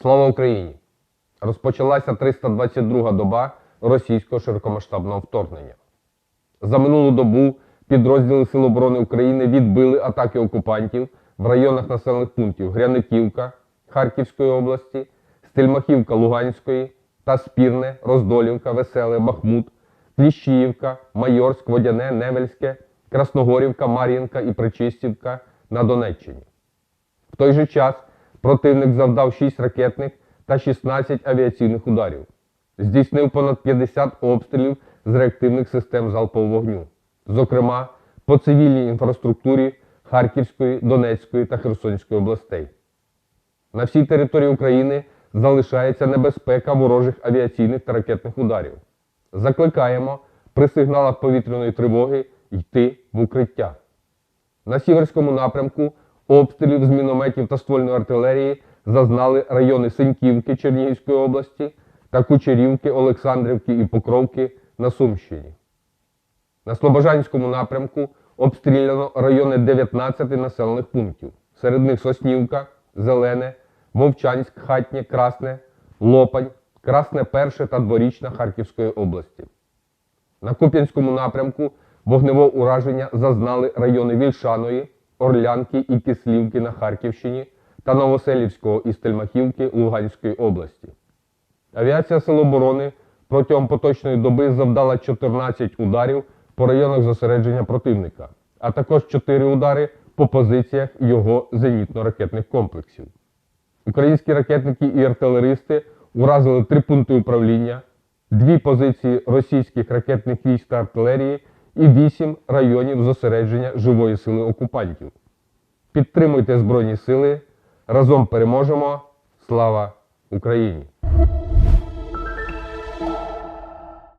Слава Україні! Розпочалася 322-га доба російського широкомасштабного вторгнення. За минулу добу підрозділи Сил оборони України відбили атаки окупантів в районах населених пунктів Гряниківка Харківської області, Стельмахівка Луганської та Спірне, Роздолівка, Веселе, Бахмут, Кліщіївка, Майорськ, Водяне, Невельське, Красногорівка, Мар'їнка і Причистівка на Донеччині. В той же час противник завдав 6 ракетних та 16 авіаційних ударів. Здійснив понад 50 обстрілів з реактивних систем залпового вогню, зокрема по цивільній інфраструктурі Харківської, Донецької та Херсонської областей. На всій території України залишається небезпека ворожих авіаційних та ракетних ударів. Закликаємо при сигналах повітряної тривоги йти в укриття. На сіверському напрямку обстрілів з мінометів та ствольної артилерії зазнали райони Синьківки Чернігівської області та Кучерівки, Олександрівки і Покровки на Сумщині. На Слобожанському напрямку обстріляно райони 19 населених пунктів. Серед них Соснівка, Зелене, Вовчанськ, Хатнє, Красне, Лопань, Красне Перше та Дворічна Харківської області. На Куп'янському напрямку вогневого ураження зазнали райони Вільшаної, Орлянки і Кислівки на Харківщині та Новоселівського і Стельмахівки Луганської області. Авіація Сил оборони протягом поточної доби завдала 14 ударів по районах зосередження противника, а також 4 удари по позиціях його зенітно-ракетних комплексів. Українські ракетники і артилеристи уразили три пункти управління, дві позиції російських ракетних військ та артилерії і вісім районів зосередження живої сили окупантів. Підтримуйте Збройні Сили. Разом переможемо. Слава Україні!